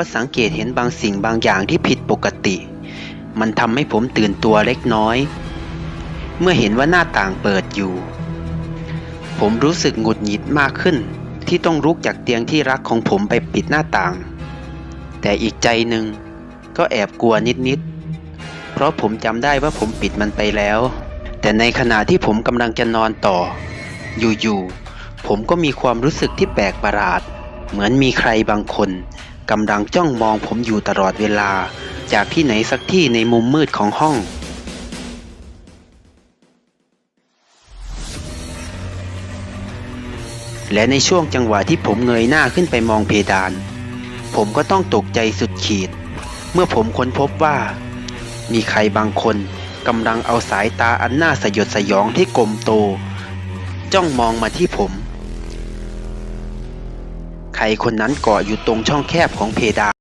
ก็สังเกตเห็นบางสิ่งบางอย่างที่ผิดปกติ มันทำให้ผมตื่นตัวเล็กน้อย เมื่อเห็นว่าหน้าต่างเปิดอยู่ ผมรู้สึกหงุดหงิดมากขึ้น ที่ต้องลุกจากเตียงที่รักของผมไปปิดหน้าต่าง แต่อีกใจหนึ่งก็แอบกลัวนิดๆ เพราะผมจำได้ว่าผมปิดมันไปแล้ว แต่ในขณะที่ผมกำลังจะนอนต่อ อยู่ๆ ผมก็มีความรู้สึกที่แปลกประหลาด เหมือนมีใครบางคน กำลังจ้องมองผมอยู่ตลอดเวลา จากที่ไหนสักที่ในมุมมืดของห้อง และในช่วงจังหวะที่ผมเงยหน้าขึ้นไปมองเพดาน ผมก็ต้องตกใจสุดขีด เมื่อผมค้นพบว่า มีใครบางคนกำลังเอาสายตาอันน่าสยดสยองที่กลมโต จ้องมองมาที่ผม ใครคนนั้นเกาะอยู่ตรงช่องแคบของเพดาน